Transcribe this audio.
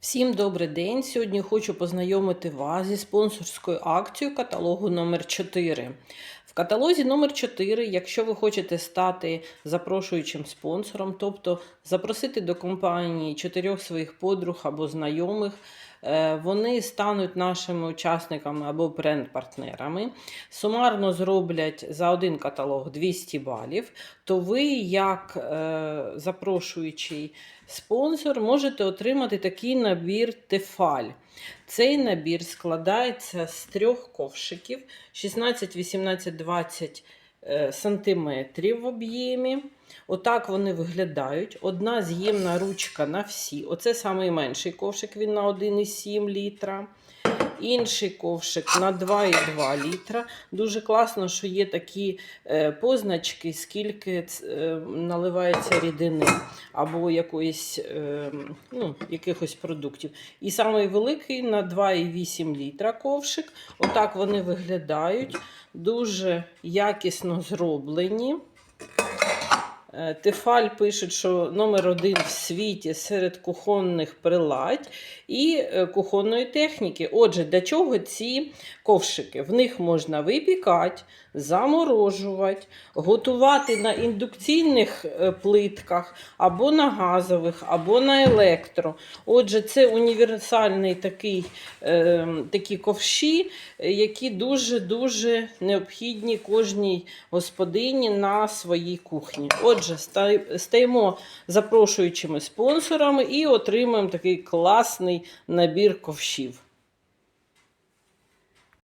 Всім добрий день! Сьогодні хочу познайомити вас зі спонсорською акцією каталогу номер 4 В каталозі номер 4 якщо ви хочете стати запрошуючим спонсором, тобто запросити до компанії чотирьох своїх подруг або знайомих, вони стануть нашими учасниками або бренд-партнерами, сумарно зроблять за один каталог 200 балів, то ви, як е, запрошуючий спонсор, можете отримати такий набір Тефаль. Цей набір складається з трьох ковшиків 16, 18, 20 е, сантиметрів в об'ємі. Отак вони виглядають. Одна з'ємна ручка на всі. Оце найменший ковшик, він на 1,7 літра. Інший ковшик на 2,2 літра. Дуже класно, що є такі е, позначки, скільки е, наливається рідини або якоїсь, е, ну, якихось продуктів. І самий великий на 2,8 літра ковшик. Отак вони виглядають. Дуже якісно зроблені. Е, Тефаль пише, що номер один в світі серед кухонних приладь і е, кухонної техніки. Отже, для чого ці ковшики? В них можна випікати, заморожувати, готувати на індукційних е, плитках, або на газових, або на електро. Отже, це універсальний такий, е, такі ковші, які дуже-дуже необхідні кожній господині на своїй кухні. Отже, ста- стаємо запрошуючими спонсорами і отримуємо такий класний набір ковшів.